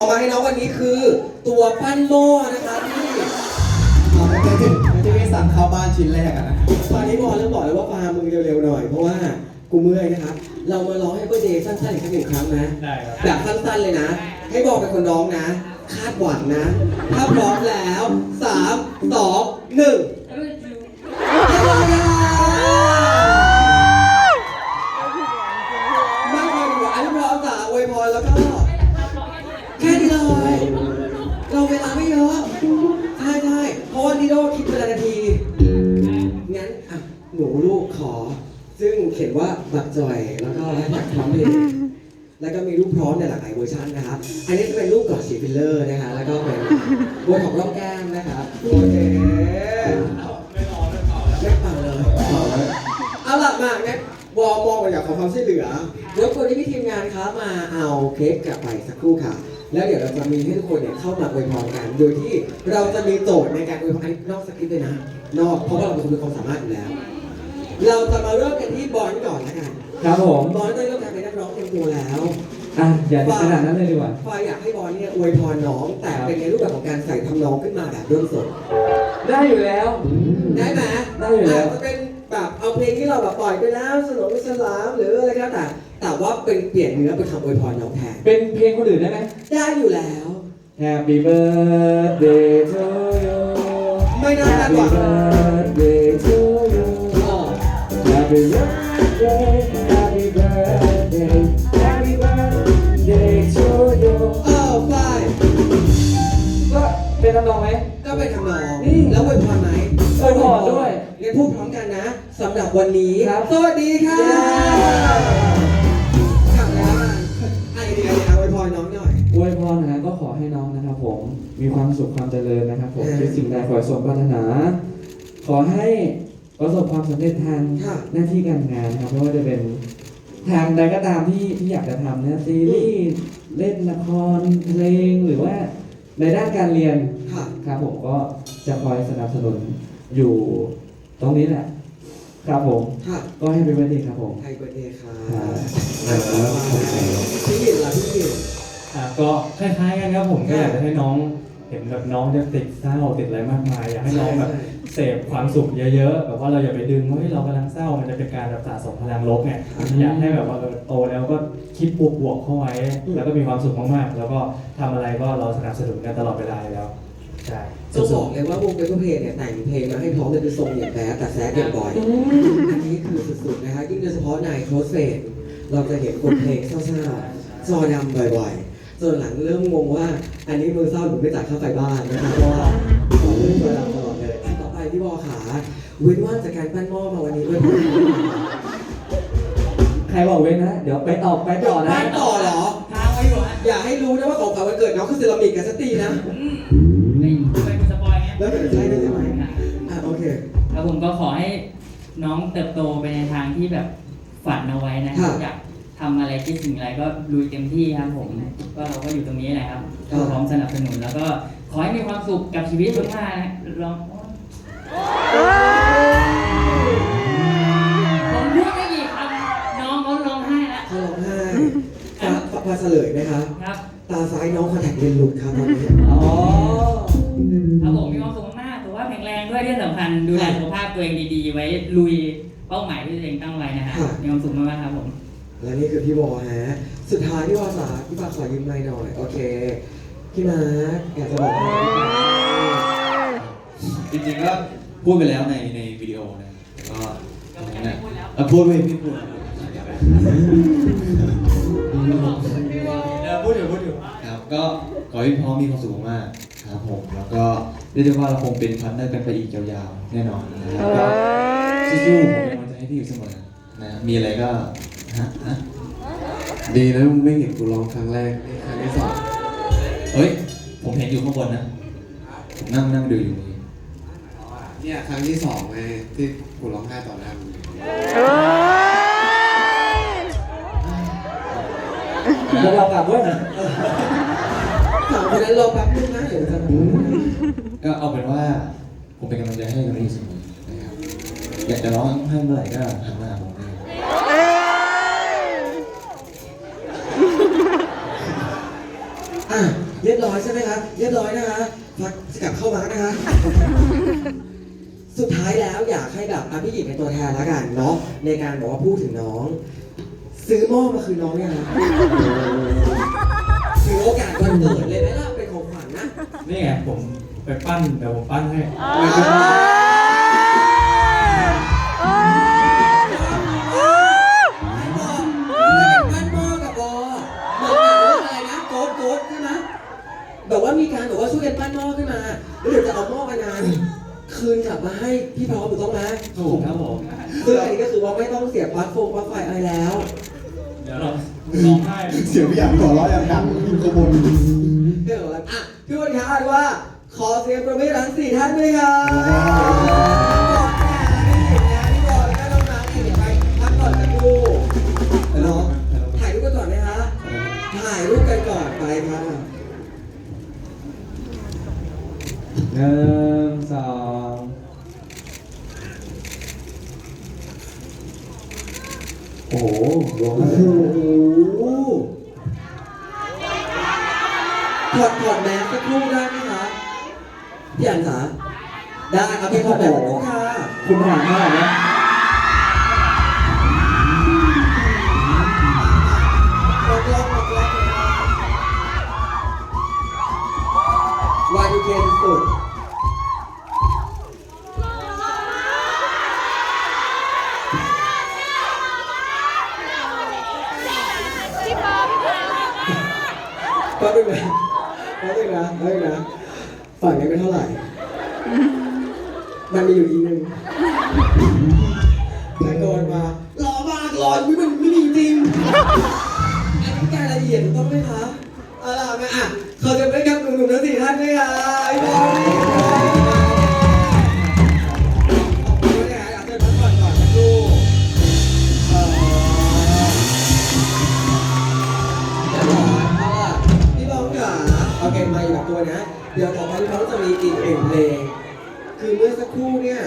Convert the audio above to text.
เอามาให้น้องวันนี้คือตัวปั้นหม้อนะคะที่อ๋อมันจะถึงมันจะมีสั่งเข้าบ้านชิ้นแรกอะนะตอนนี้บอลเริ่มบอกเลยว่าปามือเร็วๆหน่อยเพราะว่ากูเมื่อยนะครับ เรามาร้องให้เบอร์เดย์สั้นๆอีกสักหนึ่งครั้งนะได้ครับ แบบสั้นๆเลยนะ ให้บอกเป็นคนร้องนะ คาดหวังนะ ถ้าพร้อมแล้วสามสองหนึ่งไม่พอดีกว่าอันนี้พร้อมจ้ะอวยพรแล้วก็ แค่นี้เลย เราเวลาไม่เยอะใช่ใช่เพราะว่านิโดคิดเป็นนาที งั้นอะหนูลูกขอ ซึ่งเขียนว่าบักจอยแล้วก็แฮชแท็กพร้อมเพลงแล้วก็มีรูปพร้อมในหลากหลายเวอร์ชันนะครับ อันนี้จะเป็นรูปก่อนฉีดฟิลเลอร์นะคะ แล้วก็เป็นบนของร่องแก้มนะครับโอเคไม่เป่าเลยเป่าเลยเอาหลักมางั้นวอลมองมาอยากขอความช่วยเหลือเดี๋ยวคนที่พี่ทีมงานครับมาเอาเค้กกลับไปสักครู่ค่ะ แล้วเดี๋ยวเราจะมีให้ทุกคนเนี่ยเข้ามาอวยพรกัน โดยที่เราจะมีโจทย์ในการอวยพรอันนี้นอกสคริปต์เลยนะ นอกเพราะว่าเราเป็นคนมีความสามารถอยู่แล้ว เราจะมาเริ่มกันที่บอลก่อนแล้วกันครับผมบอลได้เริ่มการเป็นนักร้องเต็มตัวแล้วอะอย่าถึงขนาดนั้นเลยดีกว่าฟายอยากให้บอลเนี่ยอวยพรน้องแต่เป็นในรูปแบบของการใส่ทำนองขึ้นมาแบบเริ่มสดได้อยู่แล้ว ได้ไหมได้อยู่แล้วาจจะเป็นแบบ เอาเพลงที่เราแบบปล่อยไปแล้วสนุกไม่สลามหรืออะไรก็แต่แต่ว่าเป็นเปลี่ยนเนื้อเป็นคำอวยพรน้องแทนเป็นเพลงคนอื่นได้ไหมได้อยู่แล้ว Happy birthday to you ไม่น่าจะ Happy กว่า birthday to you อ๋อ Happy birthday กันนะสำหรับวันนี้ครับ สวัสดีค่ะเย้กลับแล้วกันไอเดียเอาอวยพรน้องหน่อย อวยพรนะฮะก็ขอให้น้องนะครับผมมีความสุขความเจริญนะครับผมเออคิดสิ่งใดขอให้สมปรารถนา ขอให้ประสบความสำเร็จทางค่ะ หน้าที่การงานนะครับไม่ว่าจะเป็นทางใดก็ตามที่ที่อยากจะทำนะซีรีส์เล่นละครเพลงหรือว่าในด้านการเรียน ค่ะ ครับผมก็จะคอยสนับสนุนอยู่ ตรงนี้แหละ ครับผม ค่ะก็ให้เป็นวันดีครับผมไทยเบอร์เดย์ค่ะครับพี่หยินล่ะพี่หยิน อะก็คล้ายๆกันครับผมก็ค่ะอยากจะให้น้องเห็นแบบน้องจะติดเศร้าติดอะไรมากมายอยากให้น้องแบบใช่ เสพความสุขเยอะๆแบบว่าเราอย่าไปดึงว่าเฮ้ยเรากำลังเศร้ามันจะเป็นการแบบสะสมพลังลบไงอืมอยากให้แบบว่าเออโตแล้วก็คิดบวกๆเข้าไว้อืมแล้วก็มีความสุขมากๆ แล้วก็ทำอะไรก็เราสนับสนุนกันตลอดเวลาอยู่แล้ว ใช่ต้องบสุอดกเลยว่าวงเปเปอร์เพลงเนี่ยแต่งเพลงมาให้พร้อมเลยเป็นทรงอย่างแบดแต่แซดอย่างบ่อย อันนี้คือสุดๆนะคะยิ่งโดยเฉพาะในโคลสเฟนเราจะเห็นคนเพลงเศร้าๆจอดำบ่อยๆจนหลังเริ่มงงว่า อันนี้มือเศร้าหรือไม่จ่ายค่าไฟบ้านนะคะเพราะว่าขอเรื่องจอดำตลอดเลยอะต่อไปพี่บอขาเว้นว่างจากการปั้นหม้อมาวันนี้ด้วยใครบอกเว้นนะ เดี๋ยวไปต่อไปต่อนะปั้นต่อ เกิดน้องคือเซรามิกกับสตรีนะ ไม่ไม่เป็นสปอยไงแล้วเกิดใช่ด้วยใช่ไหมอะโอเค แล้วผมก็ขอให้น้องเติบโตไปในทางที่แบบฝันเอาไว้นะครับค่ะอยากทำอะไรคิดสิ่งอะไรก็ลุยเต็มที่ครับผมก็เราก็อยู่ตรงนี้แหละครับ ก็พร้อมสนับสนุนแล้วก็ขอให้มีความสุขกับชีวิตมากๆนะลองผมพูดไม่กี่คำน้องเขาร้องไห้แล้ว เขาร้องไห้ฟ้าฟ้าฟ้าเฉลยนะคะ ครับ ตาซ้ายน้องคอนแทคเลนส์หลุดครับตอนนี้อ๋อครับผมมีความสุขมากๆถือว่าพแข็งแรงด้วยที่สำคัญดูแลสุขภาพตัวเองดีๆ ไว้ลุยเป้าหมายที่ตัวเองตั้งไว้นะฮะมีความสุขมากๆครับผม และนี่คือพี่บอฮะ สุดท้ายพี่บอสาพี่บาขอยืมไมค์หน่อย โอเค พี่มาร์คอยากจะบอกอะไรจริงๆก็พูดไปแล้วในในวิดีโอนะแต่ก็ตรงนั้นน่ะเออพูดไปพี่พูดเออพู ดอยู่พูดอยู่ครับก็ขอให้พี่พร้อมมีความสุขมากๆครับผมแล้วก็เรียกได้ว่าเราคงเป็นพาร์ทเนอร์กันไปอีกยาวๆแน่นอนนะครับก็สู้ๆผมเป็นกำลังใจให้พี่อยู่เสมอนะมีอะไรก็ฮะฮะดีนะมึงไม่เห็นกูร้องครั้งแรกนี่ครั้งที่สองเฮ้ยผมเห็นอยู่ข้างบนนะผมนั่งนั่งดูอยู่นี่เนี่ยครั้งที่สองไงที่กูร้องไห้ต่อหน้ามึงแล้วเรากลับด้วยนะสามคนนั้นรอแป๊บนึงนะเดี๋ยวจะมาก็เอาเป็นว่าผมเป็นกำลังใจให้กับพี่เสมอนะครับอยากจะร้องให้เมื่อไหร่ก็หันมาหาผมได้อะเรียบร้อยใช่ไหมคะเรียบร้อยนะคะพักกลับเข้ามานะคะ สุดท้ายแล้วอยากให้แบบอะพี่หญิงเป็นตัวแทนแล้วกันเนาะในการบอกว่าพูดถึงน้อง ซื้อหม้อมาคืนน้องยังคะถือโอกาสวันเกิดเลยไหมล่ะเป็นของขวัญนะนี่ไงผมไปปั้นเดี๋ยวผมปั้นให้ บ้านหม้อกับบอเหมือนกับเรื่องอะไรนะโกดโกดใช่ไหมแบบว่ามีการแบบว่าช่วยกันปั้นหม้อขึ้นมาแล้วเดี๋ยวจะเอาหม้ออันนั้นคืนกลับมาให้พี่พร้อมถูกต้องไหมถูกครับผม ซึ่งอันนี้ก็คือว่าไม่ต้องเสียบปลั๊กโฟมปลั๊กไฟอะไรแล้ว เดี๋ยวเราร้องไห้เสียงพี่อยากหัวเราะอย่างดังอยู่ข้างบนเรื่องอะไรอะพี่วันคะว่าขอเสียงประมือทั้งสี่ท่านด้วยครับพี่บอลและน้องน้ำเดี๋ยวไปพักก่อนสักครู่เนาะถ่ายรูปกันก่อนไหมคะถ่ายรูปกันก่อนไปค่ะหนึ่งสอง โอ้โหรวมโอ้แล้โหถอดถอดแมสสักครู่ได้ไหมคะพี่อันสาได้เอาไปถอดแมสสักครู่ค่ะ คุณผ่านเท่าไหร่นะ แป๊บนึงนะแป๊บนึงนะแป๊บนึงนะฝั่งนี้ไม่เท่าไหร่มันมีอยู่อีกหนึ่งตะโกนมารอมากรอไม่มันไม่มีจริงอันนี้รายละเอียดต้องไหมคะ ตัวนะ เดี๋ยวต่อไปเขาจะมีอีกหนึ่งเพลง คือเมื่อสักครู่เนี่ย